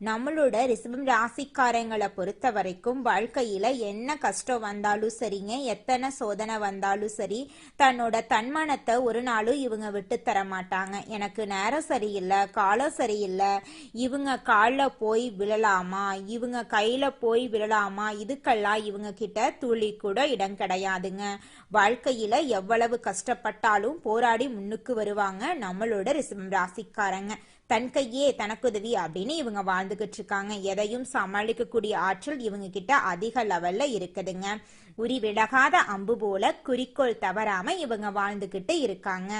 நம்மளோட ரிசபம் ராசிக்காரங்களை பொறுத்த வரைக்கும் வாழ்க்கையில என்ன கஷ்டம் வந்தாலும் சரிங்க எத்தனை சோதனை வந்தாலும் சரி தன்னோட தன்மானத்தை ஒரு நாளும் இவங்க விட்டு தர மாட்டாங்க. எனக்கு நேரம் சரியில்லை காலம் சரியில்லை இவங்க காலில் போய் விழலாமா இவங்க கையில போய் விழலாமா இதுக்கெல்லாம் இவங்க கிட்ட துளி கூட இடம் கிடையாதுங்க. வாழ்க்கையில எவ்வளவு கஷ்டப்பட்டாலும் போராடி முன்னுக்கு வருவாங்க நம்மளோட ரிசபம் ராசிக்காரங்க. தன் கையே தனக்குதவி அப்படின்னு இவங்க வாழ்ந்துகிட்டு இருக்காங்க எதையும் சமாளிக்கக்கூடிய ஆற்றல் இவங்க கிட்ட அதிக லெவல்ல இருக்குதுங்க. உரி விலகாத அம்பு போல குறிக்கோள் தவறாம இவங்க வாழ்ந்துகிட்டு இருக்காங்க.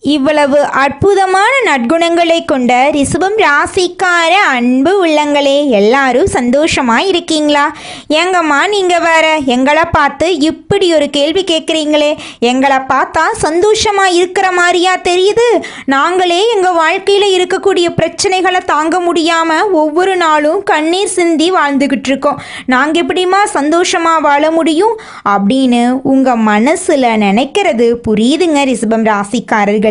இவ்வளவு அற்புதமான நற்குணங்களை கொண்ட ரிஷபம் ராசிக்கார அன்பு உள்ளங்களே எல்லாரும் சந்தோஷமாக இருக்கீங்களா எங்கம்மா நீங்கள் வேற எங்களை பார்த்து இப்படி ஒரு கேள்வி கேட்குறீங்களே. எங்களை பார்த்தா சந்தோஷமாக இருக்கிற மாதிரியா தெரியுது. நாங்களே எங்கள் வாழ்க்கையில் இருக்கக்கூடிய பிரச்சனைகளை தாங்க முடியாமல் ஒவ்வொரு நாளும் கண்ணீர் சிந்தி வாழ்ந்துக்கிட்டு இருக்கோம் நாங்கள் எப்படிமா சந்தோஷமாக வாழ முடியும்? அப்படின்னு உங்கள் மனசில் நினைக்கிறது புரியுதுங்க ரிஷபம் ராசிக்காரர்கள்.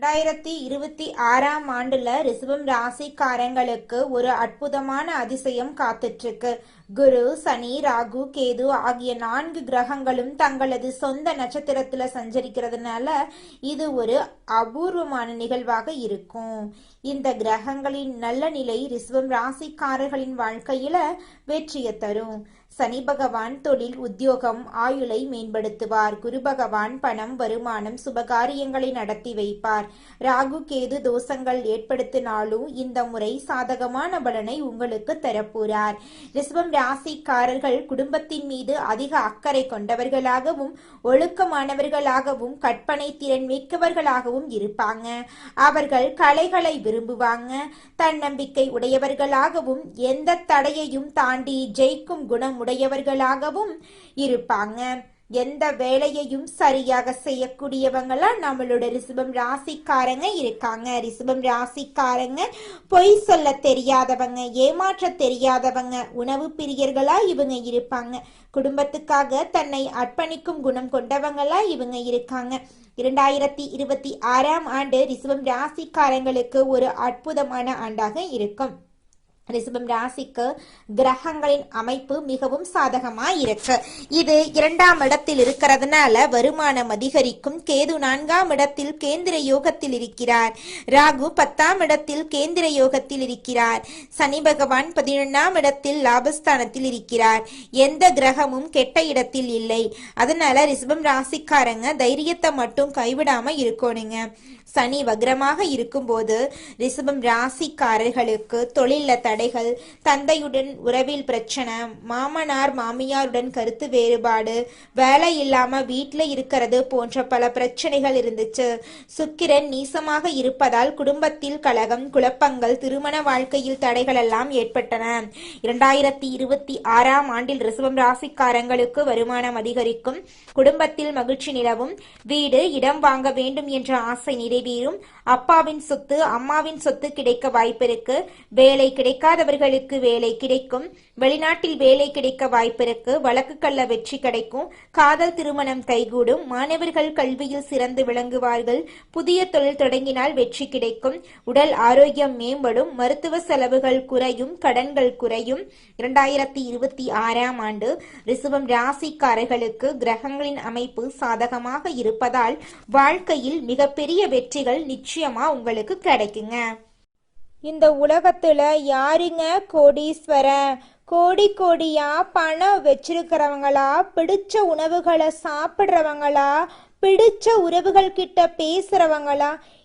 ரெண்டாயிரத்தி இருபத்தி ஆறாம் ஆண்டுல ரிஷபம் ராசிக்காரங்களுக்கு ஒரு அற்புதமான அதிசயம் காத்துட்டு இருக்கு குரு சனி ராகு கேது ஆகிய நான்கு கிரகங்களும் தங்களது சொந்த நட்சத்திரத்துல சஞ்சரிக்கிறதுனால இது ஒரு அபூர்வமான நிகழ்வாக இருக்கும். இந்த கிரகங்களின் நல்ல நிலை ரிஷபம் ராசிக்காரர்களின் வாழ்க்கையில வெற்றியை தரும். சனி பகவான் தொழில் உத்தியோகம் ஆயுளை மேம்படுத்துவார். குரு பகவான் பணம் வருமானம் சுபகாரியங்களை நடத்தி வைப்பார். ராகு கேது தோஷங்கள் ஏற்படுத்தினாலும் இந்த முறை சாதகமான பலனை உங்களுக்கு தரப்போறார். ரிஷபம் ராசிக்காரர்கள் குடும்பத்தின் மீது அதிக அக்கறை கொண்டவர்களாகவும் ஒழுக்கமானவர்களாகவும் கற்பனை திறன் மிக்கவர்களாகவும் இருப்பாங்க. அவர்கள் கலைகளை விரும்புவாங்க. தன்னம்பிக்கை உடையவர்களாகவும் எந்த தடையையும் தாண்டி ஜெயிக்கும் குணமுடன் உடையவர்களாகவும் இருப்பாங்க. எந்த வேலையையும் சரியாக செய்யக்கூடியவங்களா நம்மளோட ரிசபம் ராசிக்காரங்க இருக்காங்க. ரிசபம் ராசிக்காரங்க பொய் சொல்ல தெரியாதவங்க ஏமாற்ற தெரியாதவங்க உணவு பிரியர்களா இவங்க இருப்பாங்க. குடும்பத்துக்காக தன்னை அர்ப்பணிக்கும் குணம் கொண்டவங்களா இவங்க இருக்காங்க. இரண்டாயிரத்தி இருபத்தி ஆறாம் ஆண்டு ரிசபம் ராசிக்காரங்களுக்கு ஒரு அற்புதமான ஆண்டாக இருக்கும். ரிஷபம் ராசிக்கு கிரகங்களின் அமைப்பு மிகவும் சாதகமா இருக்கு இது இரண்டாம் இடத்தில் இருக்கிறதுனால வருமானம் அதிகரிக்கும். கேது நான்காம் இடத்தில் கேந்திர யோகத்தில் இருக்கிறார். ராகு பத்தாம் இடத்தில் கேந்திர யோகத்தில் இருக்கிறார். சனி பகவான் பதினொன்னாம் இடத்தில் லாபஸ்தானத்தில் இருக்கிறார். எந்த கிரகமும் கெட்ட இடத்தில் இல்லை. அதனால ரிஷபம் ராசிக்காரங்க தைரியத்தை மட்டும் கைவிடாம இருக்கணுங்க. சனி வக்ரமாக இருக்கும்போது ரிஷபம் ராசிக்காரர்களுக்கு தொழில தடைகள் தந்தையுடன் உறவில் பிரச்சனை மாமனார் மாமியாருடன் கருத்து வேறுபாடு வேலை இல்லாம வீட்டில் இருக்கிறது போன்ற பல பிரச்சனைகள் இருந்துச்சு. சுக்கிரன் நீசமாக இருப்பதால் குடும்பத்தில் கலகம் குழப்பங்கள் திருமண வாழ்க்கையில் தடைகள் எல்லாம் ஏற்பட்டன. இரண்டாயிரத்தி இருபத்தி ஆறாம் ஆண்டில் ரிசவம் ராசிக்காரங்களுக்கு வருமானம் அதிகரிக்கும் குடும்பத்தில் மகிழ்ச்சி நிலவும் வீடு இடம் வாங்க வேண்டும் என்ற ஆசை நிறை நிறைவேறும் அப்பாவின் சொத்து அம்மாவின் சொத்து கிடைக்க வாய்ப்பிருக்கு. வேலை கிடைக்காதவர்களுக்கு வேலை கிடைக்கும். வெளிநாட்டில் வேலை கிடைக்க வாய்ப்பிருக்கு. வழக்குகள்ல வெற்றி கிடைக்கும். காதல் திருமணம் கைகூடும். மாணவர்கள் கல்வியில் சிறந்து விளங்குவார்கள். புதிய தொழில் தொடங்கினால் வெற்றி கிடைக்கும். உடல் ஆரோக்கியம் மேம்படும். மருத்துவ செலவுகள் குறையும். கடன்கள் குறையும். இரண்டாயிரத்தி இருபத்தி ஆறாம் ஆண்டு ரிசவம் ராசிக்காரர்களுக்கு கிரகங்களின் அமைப்பு சாதகமாக இருப்பதால் வாழ்க்கையில் மிகப்பெரிய வெற்றி வெற்றிகள் நிச்சயமா உங்களுக்கு கிடைக்குங்க. இந்த உலகத்துல யாருங்க கோடீஸ்வரன் கோடி கோடியா பணம் வச்சிருக்கிறவங்களா? பிடிச்ச உணவுகளை சாப்பிட்றவங்களா? பிடிச்ச உறவுகள் கிட்ட பேசுறவங்களா?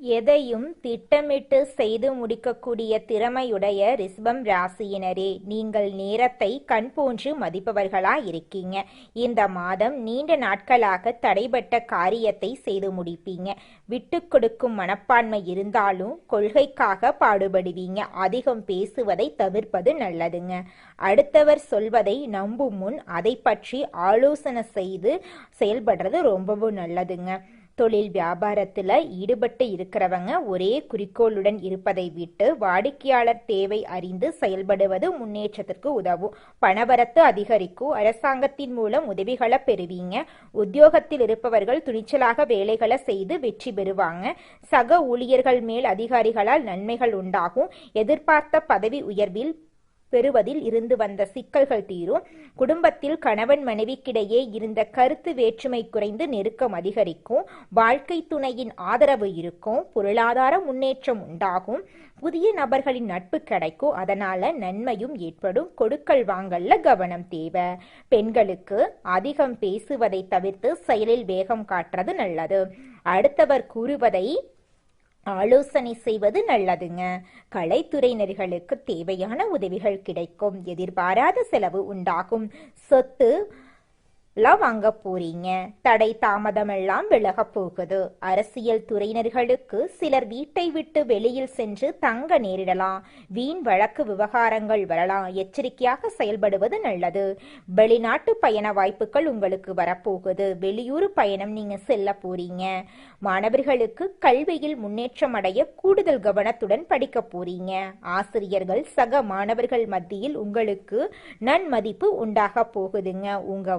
எதையும் திட்டமிட்டு செய்து முடிக்கக்கூடிய திறமையுடைய ரிஷபம் ராசியினரே நீங்கள் நேரத்தை கண் போன்று மதிப்பவர்களா இருக்கீங்க இந்த மாதம் நீண்ட நாட்களாக தடைபட்ட காரியத்தை செய்து முடிப்பீங்க. விட்டு கொடுக்கும் மனப்பான்மை இருந்தாலும் கொள்கைக்காக பாடுபடுவீங்க. அதிகம் பேசுவதை தவிர்ப்பது நல்லதுங்க. அடுத்தவர் சொல்வதை நம்பும் முன் அதை பற்றி ஆலோசனை செய்து செயல்படுறது ரொம்பவும் நல்லதுங்க. தொழில் வியாபாரத்தில் ஈடுபட்டு இருக்கிறவங்க ஒரே குறிக்கோளுடன் இருப்பதை விட்டு வாடிக்கையாளர் தேவை அறிந்து செயல்படுவது முன்னேற்றத்திற்கு உதவும். பணவரத்து அதிகரிக்கும். அரசாங்கத்தின் மூலம் உதவிகளை பெறுவீங்க. உத்தியோகத்தில் இருப்பவர்கள் துணிச்சலாக வேலைகளை செய்து வெற்றி பெறுவாங்க. சக ஊழியர்கள் மேல் அதிகாரிகளால் நன்மைகள் உண்டாகும். எதிர்பார்த்த பதவி உயர்வில் பெறுவதில் இருந்து வந்த சிக்கல்கள் தீரும். குடும்பத்தில் கணவன் மனைவிக்கிடையே இருந்த கருத்து வேற்றுமை குறைந்து நெருக்கம் அதிகரிக்கும். வாழ்க்கை துணையின் ஆதரவு இருக்கும். பொருளாதார முன்னேற்றம் உண்டாகும். புதிய நபர்களின் நட்பு கிடைக்கும். அதனால நன்மையும் ஏற்படும். கொடுக்கல் வாங்கல்ல கவனம் தேவை. பெண்களுக்கு அதிகம் பேசுவதை தவிர்த்து செயலில் வேகம் காட்டுறது நல்லது. அடுத்தவர் கூறுவதை ஆலோசனை செய்வது நல்லதுங்க. கலைத்துறையினர்களுக்கு தேவையான உதவிகள் கிடைக்கும். எதிர்பாராத செலவு உண்டாகும். சொத்து வாங்க போறீங்க? தடை தாமதமெல்லாம் விலக போகுது. அரசியல் துறையினர்களுக்கு சிலர் வீட்டை விட்டு வெளியில் சென்று தங்க நேரிடலாம். வீண் வழக்கு விவகாரங்கள் வரலாம். எச்சரிக்கையாக செயல்படுவது நல்லது. வெளிநாட்டு பயண வாய்ப்புகள் உங்களுக்கு வரப்போகுது. வெளியூர் பயணம் நீங்க செல்ல போறீங்க. மாணவர்களுக்கு கல்வியில் முன்னேற்றம் அடைய கூடுதல் கவனத்துடன் படிக்க போறீங்க. ஆசிரியர்கள் சக மாணவர்கள் மத்தியில் உங்களுக்கு நன்மதிப்பு உண்டாக போகுதுங்க. உங்க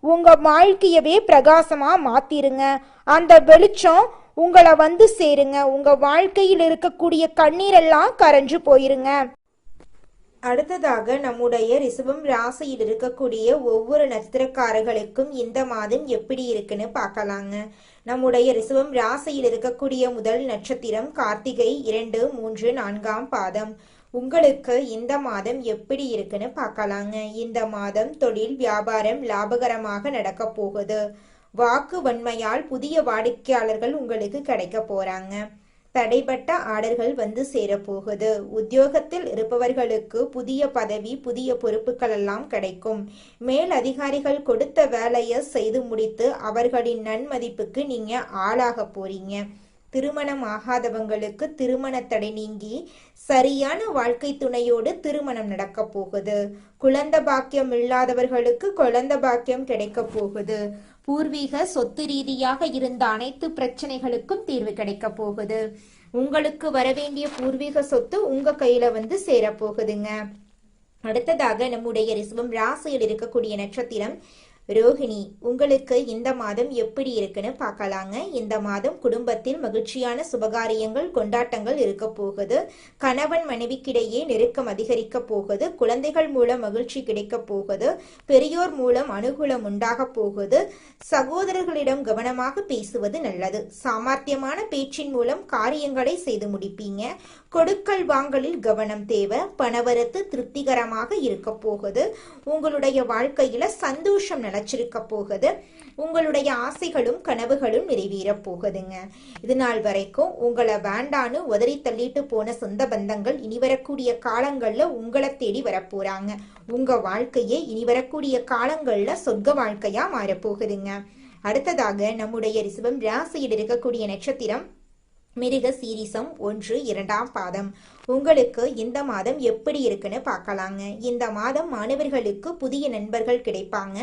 உங்க வாழ்க்கையவே பிரகாசமா மாத்திருங்க. அந்த வெளிச்சம் உங்களை வந்து சேருங்க. உங்க வாழ்க்கையில் இருக்கக்கூடிய கண்ணீரெல்லாம் கரைஞ்சு போயிருங்க. அடுத்ததாக நம்முடைய ரிசபம் ராசியில் இருக்கக்கூடிய ஒவ்வொரு நட்சத்திரக்காரர்களுக்கும் இந்த மாதம் எப்படி இருக்குன்னு பார்க்கலாங்க. நம்முடைய ரிசபம் ராசியில் இருக்கக்கூடிய முதல் நட்சத்திரம் கார்த்திகை இரண்டு மூன்று நான்காம் பாதம். உங்களுக்கு இந்த மாதம் எப்படி இருக்குன்னு பார்க்கலாங்க. இந்த மாதம் தொழில் வியாபாரம் லாபகரமாக நடக்க போகுது. வாக்கு வன்மையால் புதிய வாடிக்கையாளர்கள் உங்களுக்கு கிடைக்க போறாங்க. தடைப்பட்ட ஆர்டர்கள் வந்து சேரப்போகுது உத்தியோகத்தில் இருப்பவர்களுக்கு புதிய பதவி புதிய பொறுப்புகள் எல்லாம் கிடைக்கும். மேல் அதிகாரிகள் கொடுத்த வேலையை செய்து முடித்து அவர்களின் நன்மதிப்புக்கு நீங்க ஆளாக போறீங்க. திருமணம் ஆகாதவங்களுக்கு திருமண தடை நீங்கி சரியான வாழ்க்கை துணையோடு திருமணம் நடக்க போகுது. குழந்த பாக்கியம் இல்லாதவர்களுக்கு குழந்த பாக்கியம் கிடைக்க போகுது. பூர்வீக சொத்து ரீதியாக இருந்த அனைத்து பிரச்சனைகளுக்கும் தீர்வு கிடைக்க போகுது. உங்களுக்கு வரவேண்டிய பூர்வீக சொத்து உங்க கையில வந்து சேரப்போகுதுங்க அடுத்ததாக நம்முடைய ரிசவம் ராசியில் இருக்கக்கூடிய நட்சத்திரம் ரோஹிணி உங்களுக்கு இந்த மாதம் எப்படி இருக்குன்னு பார்க்கலாங்க. இந்த மாதம் குடும்பத்தில் மகிழ்ச்சியான சுபகாரியங்கள் கொண்டாட்டங்கள் இருக்க போகுது. கணவன் மனைவிக்கிடையே நெருக்கம் அதிகரிக்க போகுது. குழந்தைகள் மூலம் மகிழ்ச்சி கிடைக்க போகுது. பெரியோர் மூலம் அனுகூலம் உண்டாக போகுது. சகோதரர்களிடம் கவனமாக பேசுவது நல்லது. சாமர்த்தியமான பேச்சின் மூலம் காரியங்களை செய்து முடிப்பீங்க. கொடுக்கல் வாங்கலில் கவனம் தேவை. பணவரத்து திருப்திகரமாக இருக்க போகுது. உங்களுடைய வாழ்க்கையில சந்தோஷம் நிலைச்சிருக்க போகுது. உங்களுடைய ஆசைகளும் கனவுகளும் நிறைவேறப் போகுதுங்க. இது நாள் வரைக்கும் உங்களை வேண்டான்னு உதறி தள்ளிட்டு போன சொந்த பந்தங்கள் இனி வரக்கூடிய காலங்களில் உங்களை தேடி வரப்போறாங்க உங்க வாழ்க்கையே இனி வரக்கூடிய காலங்களில் சொர்க்க வாழ்க்கையா மாறப்போகுதுங்க அடுத்ததாக நம்முடைய ரிசவம் ராசியில் இருக்கக்கூடிய நட்சத்திரம் மிருக சீரிசம் ஒன்று இரண்டாம் பாதம். உங்களுக்கு இந்த மாதம் எப்படி இருக்குன்னு பார்க்கலாங்க. இந்த மாதம் மாணவர்களுக்கு புதிய நண்பர்கள் கிடைப்பாங்க.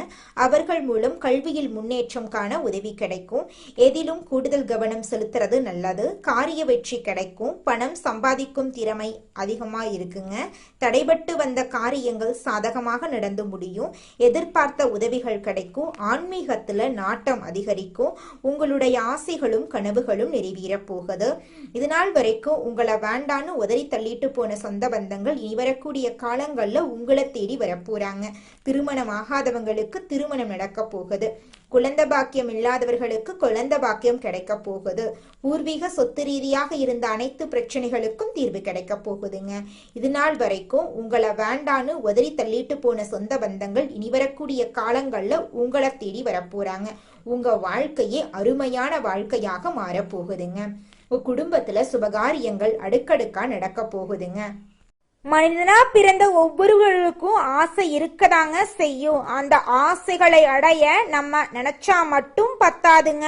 அவர்கள் மூலம் கல்வியில் முன்னேற்றம் காண உதவி கிடைக்கும். எதிலும் கூடுதல் கவனம் செலுத்துறது நல்லது. காரிய வெற்றி கிடைக்கும். பணம் சம்பாதிக்கும் திறமை அதிகமாக இருக்குங்க. தடைபட்டு வந்த காரியங்கள் சாதகமாக நடந்து முடியும். எதிர்பார்த்த உதவிகள் கிடைக்கும். ஆன்மீகத்தில் நாட்டம் அதிகரிக்கும். உங்களுடைய ஆசைகளும் கனவுகளும் நிறைவேறப் போகுது. இது நாள் வரைக்கும் உங்களை வேண்டான்னு உதறி தள்ளிட்டு போன சொந்த பந்தங்கள் இனி வரக்கூடிய காலங்களில் உங்களை தேடி வரப்போறாங்க. திருமணம் ஆகாதவங்களுக்கு திருமணம் நடக்க போகுது. குழந்தை பாக்கியம் இல்லாதவர்களுக்கு குழந்தை பாக்கியம் கிடைக்க போகுது. பூர்வீக சொத்து ரீதியாக இருந்த அனைத்து பிரச்சனைகளுக்கும் தீர்வு கிடைக்க போகுதுங்க. இது நாள் வரைக்கும் உங்களை வேண்டான்னு உதறி தள்ளிட்டு போன சொந்த பந்தங்கள் இனி வரக்கூடிய காலங்களில் உங்களை தேடி வரப்போறாங்க. உங்க வாழ்க்கையே அருமையான வாழ்க்கையாக மாறப்போகுதுங்க இப்போ குடும்பத்துல சுபகாரியங்கள் அடுக்கடுக்கா நடக்க போகுதுங்க. மனிதனா பிறந்த ஒவ்வொருவருக்கும் ஆசை இருக்கதாங்க செய்யும். அந்த ஆசைகளை அடைய நம்ம நினைச்சா மட்டும் பத்தாதுங்க.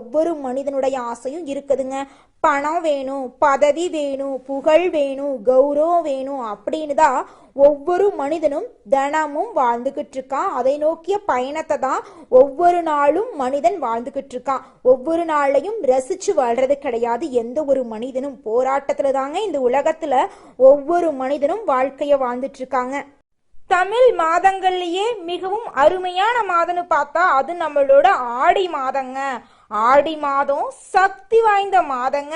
ஒவ்வொரு மனிதனுடைய ஆசையும் இருக்குதுங்க. பணம் வேணும் பதவி வேணும் புகழ் வேணும் கௌரவம் வேணும் அப்படின்னு தான் ஒவ்வொரு மனிதனும் தினமும் வாழ்ந்துகிட்டு இருக்கான். அதை நோக்கிய பயணத்தை தான் ஒவ்வொரு நாளும் மனிதன் வாழ்ந்துகிட்டு இருக்கான். ஒவ்வொரு நாளையும் ரசிச்சு வாழ்றது கிடையாது. எந்த ஒரு மனிதனும் போராட்டத்துல தாங்க இந்த உலகத்துல ஒவ்வொரு மனிதனும் வாழ்க்கைய வாழ்ந்துட்டு இருக்காங்க. தமிழ் மாதங்கள்லயே மிகவும் அருமையான மாதம்னு பார்த்தா அது நம்மளோட ஆடி மாதங்க. ஆடி மாதம் சக்தி வாய்ந்த மாதங்க.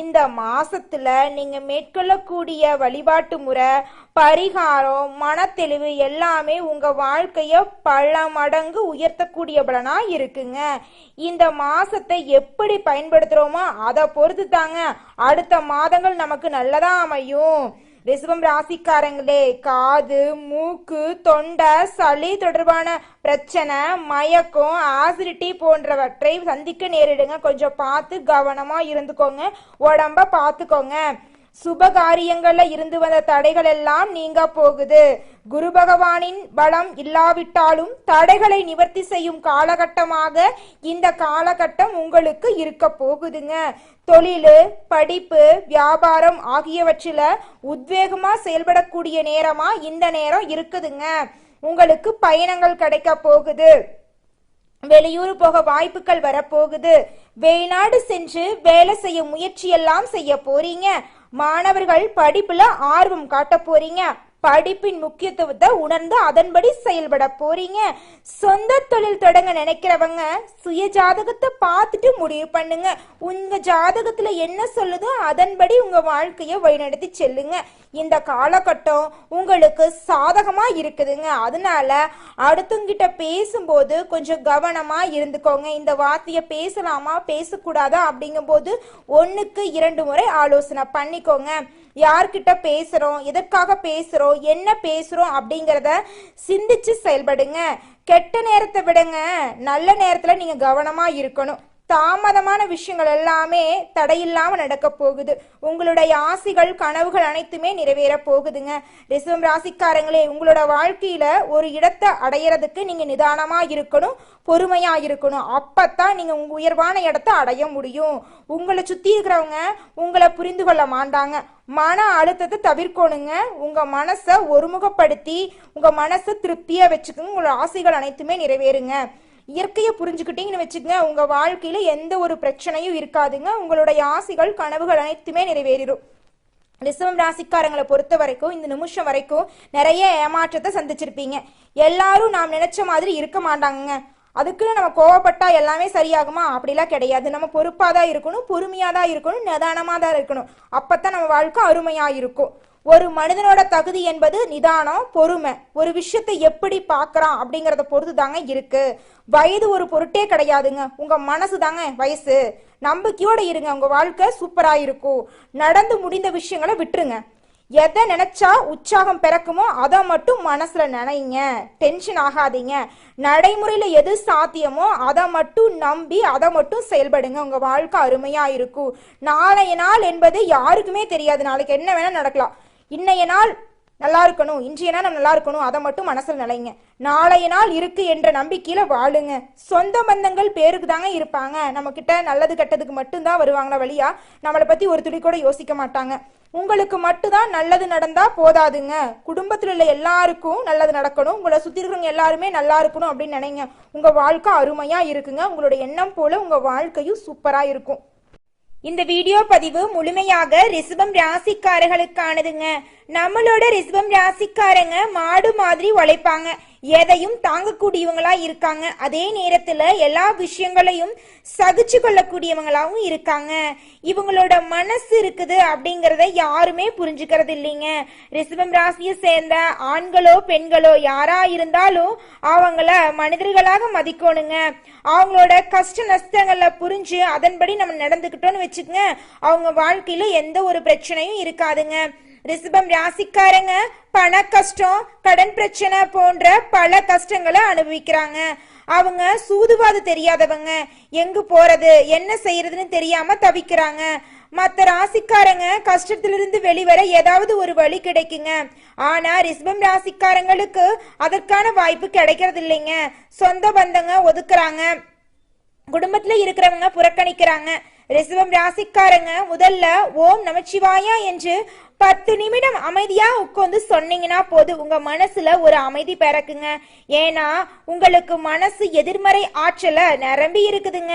இந்த மாசத்துல நீங்க மேற்கொள்ளக்கூடிய வழிபாட்டு முறை பரிகாரம் மனத்தெளிவு எல்லாமே உங்க வாழ்க்கைய பல மடங்கு உயர்த்தக்கூடிய பலனா இருக்குங்க. இந்த மாசத்தை எப்படி பயன்படுத்துறோமோ அதை பொறுத்து தாங்க அடுத்த மாதங்கள் நமக்கு நல்லதா அமையும். ரிசவம் ராசிக்காரங்களே காது மூக்கு தொண்டை சளி தொடர்பான பிரச்சனை மயக்கம் ஆசிடிட்டி போன்றவற்றை சந்திக்க நேரிடுங்க. கொஞ்சம் பார்த்து கவனமா இருந்துக்கோங்க. உடம்ப பார்த்துக்கோங்க. சுபகாரியங்களில் இருந்து வந்த தடைகள் எல்லாம் நீங்க போகுது. குரு பகவானின் பலம் இல்லாவிட்டாலும் தடைகளை நிவர்த்தி செய்யும் காலகட்டமாக இந்த காலகட்டம் உங்களுக்கு இருக்க போகுதுங்க. தொழில் படிப்பு வியாபாரம் ஆகியவற்றில உத்வேகமா செயல்படக்கூடிய நேரமா இந்த நேரம் இருக்குதுங்க. உங்களுக்கு பயணங்கள் கிடைக்க போகுது. வெளியூர் போக வாய்ப்புகள் வரப்போகுது. வெளிநாடு சென்று வேலை செய்ய முயற்சி எல்லாம் செய்ய போறீங்க. மாணவர்கள் படிப்புல ஆர்வம் காட்ட போறீங்க. படிப்பின் முக்கியத்துவத்தை உணர்ந்து அதன்படி செயல்பட போறீங்க. சொந்த தொழில் தொடங்க நினைக்கிறவங்க சுய ஜாதகத்தை பார்த்துட்டு முடிவு பண்ணுங்க. உங்க ஜாதகத்துல என்ன சொல்லுதோ அதன்படி உங்க வாழ்க்கையை வழிநடத்தி செல்லுங்க. இந்த காலகட்டம் உங்களுக்கு சாதகமா இருக்குதுங்க. அதனால அடுத்தவங்கிட்ட பேசும்போது கொஞ்சம் கவனமா இருந்துக்கோங்க. இந்த வார்த்தையை பேசலாமா பேசக்கூடாதா அப்படிங்கும்போது ஒன்றுக்கு இரண்டு முறை ஆலோசனை பண்ணிக்கோங்க. யார்கிட்ட பேசுறோம் எதற்காக பேசுறோம் என்ன பேசுறோம் அப்படிங்கிறத சிந்திச்சு செயல்படுங்க. கெட்ட நேரத்தை விடுங்க. நல்ல நேரத்துல நீங்க கவனமா இருக்கணும். தாமதமான விஷயங்கள் எல்லாமே தடையில்லாமல் நடக்க போகுது. உங்களுடைய ஆசைகள் கனவுகள் அனைத்துமே நிறைவேற போகுதுங்க. ரிசவம் ராசிக்காரங்களே உங்களோட வாழ்க்கையில ஒரு இடத்தை அடையறதுக்கு நீங்க நிதானமா இருக்கணும் பொறுமையா இருக்கணும். அப்பத்தான் நீங்க உங்க உயர்வான இடத்தை அடைய முடியும். உங்களை சுத்தி இருக்கிறவங்க உங்களை புரிந்து கொள்ள மாட்டாங்க. மன அழுத்தத்தை தவிர்க்கணுங்க. உங்க மனசை ஒருமுகப்படுத்தி உங்க மனசை திருப்தியா வச்சுக்கோங்க. உங்களோட ஆசைகள் அனைத்துமே நிறைவேறுங்க. இயற்கையை புரிஞ்சுக்கிட்டீங்கன்னு வச்சுக்கோங்க உங்க வாழ்க்கையில எந்த ஒரு பிரச்சனையும் இருக்காதுங்க. உங்களுடைய ஆசைகள் கனவுகள் அனைத்துமே நிறைவேறிடும் ரிசவம் ராசிக்காரங்களை பொறுத்த வரைக்கும் இந்த நிமிஷம் வரைக்கும் நிறைய ஏமாற்றத்தை சந்திச்சிருப்பீங்க. எல்லாரும் நாம் நினைச்ச மாதிரி இருக்க மாட்டாங்க அதுக்குன்னு நம்ம கோவப்பட்டா எல்லாமே சரியாகுமா? அப்படிலாம் கிடையாது. நம்ம பொறுப்பாக தான் இருக்கணும் பொறுமையாக தான் இருக்கணும் நிதானமாக தான் இருக்கணும். அப்போ தான் நம்ம வாழ்க்கை அருமையாக இருக்கும். ஒரு மனிதனோட தகுதி என்பது நிதானம் பொறுமை. ஒரு விஷயத்தை எப்படி பார்க்கறான் அப்படிங்கறத பொறுத்து தாங்க இருக்கு. வயது ஒரு பொருட்டே கிடையாதுங்க. உங்க மனசு தாங்க வயசு. நம்பிக்கையோட இருங்க. உங்க வாழ்க்கை சூப்பரா இருக்கும். நடந்து முடிந்த விஷயங்களை விட்டுருங்க. எதை நினைச்சா உற்சாகம் பிறக்குமோ அதை மட்டும் மனசுல நினைங்க. டென்ஷன் ஆகாதீங்க. நடைமுறையில எது சாத்தியமோ அதை மட்டும் நம்பி அதை மட்டும் செயல்படுங்க. உங்க வாழ்க்கை அருமையா இருக்கும். நாளைய நாள் என்பது யாருக்குமே தெரியாது. நாளைக்கு என்ன வேணா நடக்கலாம். இன்னைய நாள் நல்லா இருக்கணும் இன்றைய நாள் நம்ம நல்லா இருக்கணும் அதை மட்டும் மனசில் நிலைங்க. நாளைய நாள் இருக்கு என்ற நம்பிக்கையில வாழுங்க. சொந்த பந்தங்கள் பேருக்கு தாங்க இருப்பாங்க. நம்ம கிட்ட நல்லது கெட்டதுக்கு மட்டும்தான் வருவாங்களா வழியா? நம்மளை பத்தி ஒரு துளி கூட யோசிக்க மாட்டாங்க. உங்களுக்கு மட்டும்தான் நல்லது நடந்தா போதாதுங்க. குடும்பத்தில் உள்ள எல்லாருக்கும் நல்லது நடக்கணும். உங்களை சுத்தி இருக்கிறவங்க எல்லாருமே நல்லா இருக்கணும் அப்படின்னு நினைங்க. உங்க வாழ்க்கை அருமையா இருக்குங்க. உங்களோட எண்ணம் போல உங்க வாழ்க்கையும் சூப்பரா இருக்கும். இந்த வீடியோ பதிவு முழுமையாக ரிசபம் ராசிக்காரர்களுக்கானதுங்க. நம்மளோட ரிசபம் ராசிக்காரங்க மாடு மாதிரி உழைப்பாங்க. எதையும் தாங்கக்கூடியவங்களா இருக்காங்க. அதே நேரத்துல எல்லா விஷயங்களையும் சகிச்சு கொள்ளக்கூடியவங்களாவும் இருக்காங்க. இவங்களோட மனசு இருக்குது அப்படிங்கறத யாருமே புரிஞ்சுக்கிறது இல்லைங்க. ரிசபம் ராசியை சேர்ந்த ஆண்களோ பெண்களோ யாரா இருந்தாலும் அவங்கள மனிதர்களாக மதிக்கணுங்க. அவங்களோட கஷ்ட நஷ்டங்களை புரிஞ்சு அதன்படி நம்ம நடந்துக்கிட்டோம்னு வச்சுக்கோங்க. அவங்க வாழ்க்கையில எந்த ஒரு பிரச்சனையும் இருக்காதுங்க. ரிஷபம் ராசிக்காரங்க பண கஷ்டம் கடன் பிரச்சனை போன்ற பல கஷ்டங்களை அனுபவிக்கிறாங்க. அவங்க சூதுவாது தெரியாதவங்க. எங்கு போறது என்ன செய்யறதுன்னு தெரியாம தவிக்கிறாங்க. மற்ற ராசிக்காரங்க கஷ்டத்திலிருந்து வெளிவர ஏதாவது ஒரு வழி கிடைக்குங்க. ஆனா ரிஷபம் ராசிக்காரங்களுக்கு அதற்கான வாய்ப்பு கிடைக்கிறது இல்லைங்க சொந்த பந்தங்க ஒதுக்குறாங்க. குடும்பத்துல இருக்கிறவங்க புறக்கணிக்கிறாங்க. ரிஷபம் ராசிக்காரங்க முதல்ல ஓம் நமச்சிவாயா என்று பத்து நிமிடம் அமைதியா உட்காந்து சொன்னீங்கன்னா போதும் உங்க மனசுல ஒரு அமைதி பிறக்குங்க. ஏன்னா உங்களுக்கு மனசு எதிர்மறை ஆற்றல நிரம்பி இருக்குதுங்க.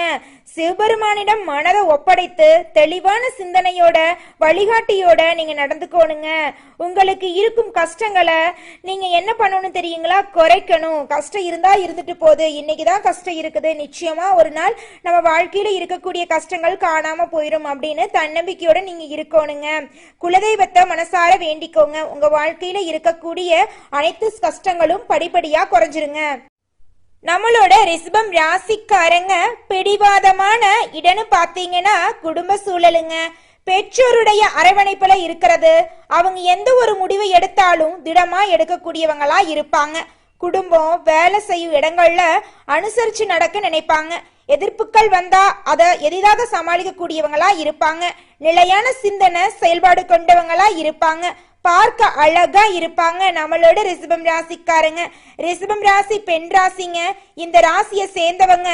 சிவபெருமானிடம் மனதை ஒப்படைத்து தெளிவான சிந்தனையோட வழிகாட்டியோட நீங்க நடந்துக்கோணுங்க. உங்களுக்கு இருக்கும் கஷ்டங்களை நீங்க என்ன பண்ணணும் தெரியுங்களா? குறைக்கணும். கஷ்டம் இருந்தா இருந்துட்டு போகுது. இன்னைக்குதான் கஷ்டம் இருக்குது. நிச்சயமா ஒரு நாள் நம்ம வாழ்க்கையில இருக்கக்கூடிய கஷ்டங்கள் காணாம போயிடும் அப்படின்னு தன்னம்பிக்கையோட நீங்க இருக்கணுங்க. குலதெய்வ தெய்வத்தை மனசார வேண்டிக்கோங்க. உங்க வாழ்க்கையில இருக்கக்கூடிய அனைத்து கஷ்டங்களும் படிப்படியா குறைஞ்சிருங்க. நம்மளோட ரிஷபம் ராசிக்காரங்க பிடிவாதமான இடன்னு பாத்தீங்கன்னா குடும்ப சூழலுங்க. பெற்றோருடைய அரவணைப்புல இருக்கிறது. அவங்க எந்த ஒரு முடிவை எடுத்தாலும் திடமா எடுக்கக்கூடியவங்களா இருப்பாங்க. குடும்பம் வேலை செய்யும் இடங்கள்ல அனுசரிச்சு நடக்க நினைப்பாங்க. எதிர்ப்புகள் வந்தா அதை எளிதாக சமாளிக்கக்கூடியவங்களா இருப்பாங்க. நிலையான சிந்தனை செயல்பாடு கொண்டவங்களா இருப்பாங்க. பார்க்க அழகா இருப்பாங்க. நம்மளோட ரிசபம் ராசிக்காரங்க. ரிசபம் ராசி பெண் ராசிங்க. இந்த ராசியை சேர்ந்தவங்க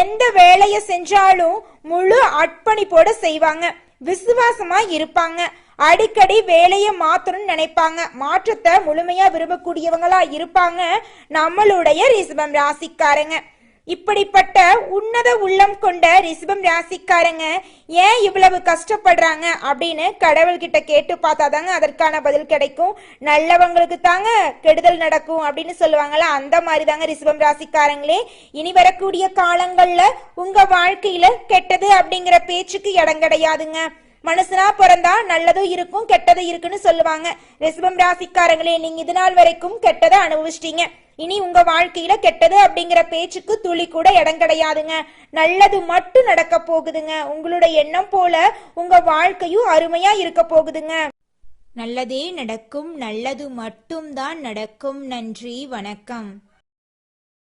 எந்த வேலையை செஞ்சாலும் முழு அர்ப்பணிப்போட செய்வாங்க. விசுவாசமா இருப்பாங்க. அடிக்கடி வேலையை மாத்தணும்னு நினைப்பாங்க. மாற்றத்தை முழுமையா விரும்பக்கூடியவங்களா இருப்பாங்க நம்மளுடைய ரிசபம் ராசிக்காரங்க. இப்படிப்பட்ட உன்னத உள்ளம் கொண்ட ரிஷபம் ராசிக்காரங்க ஏன் இவ்வளவு கஷ்டப்படுறாங்க அப்படின்னு கடவுள்கிட்ட கேட்டு பார்த்தாதாங்க அதற்கான பதில் கிடைக்கும். நல்லவங்களுக்கு தாங்க கெடுதல் நடக்கும் அப்படின்னு சொல்லுவாங்கல்ல அந்த மாதிரி தாங்க ரிஷபம் ராசிக்காரங்களே. இனி வரக்கூடிய காலங்கள்ல உங்க வாழ்க்கையில கெட்டது அப்படிங்கிற பேச்சுக்கு இடம் கிடையாதுங்க. மனுஷனா பிறந்தா நல்லதும் இருக்கும் கெட்டதும் இருக்குன்னு சொல்லுவாங்க. ரிஷபம் ராசிக்காரங்களே நீங்க இது நாள் வரைக்கும் கெட்டதை அனுபவிச்சிட்டீங்க. இனி உங்க வாழ்க்கையில கெட்டது அப்படிங்கிற பேச்சுக்கு துளி கூட இடம் கிடையாதுங்க. நல்லது மட்டும் நடக்க போகுதுங்க. உங்களோட எண்ணம் போல உங்க வாழ்க்கையும் அருமையா இருக்க போகுதுங்க. நல்லதே நடக்கும் நல்லது மட்டும்தான் நடக்கும். நன்றி வணக்கம்.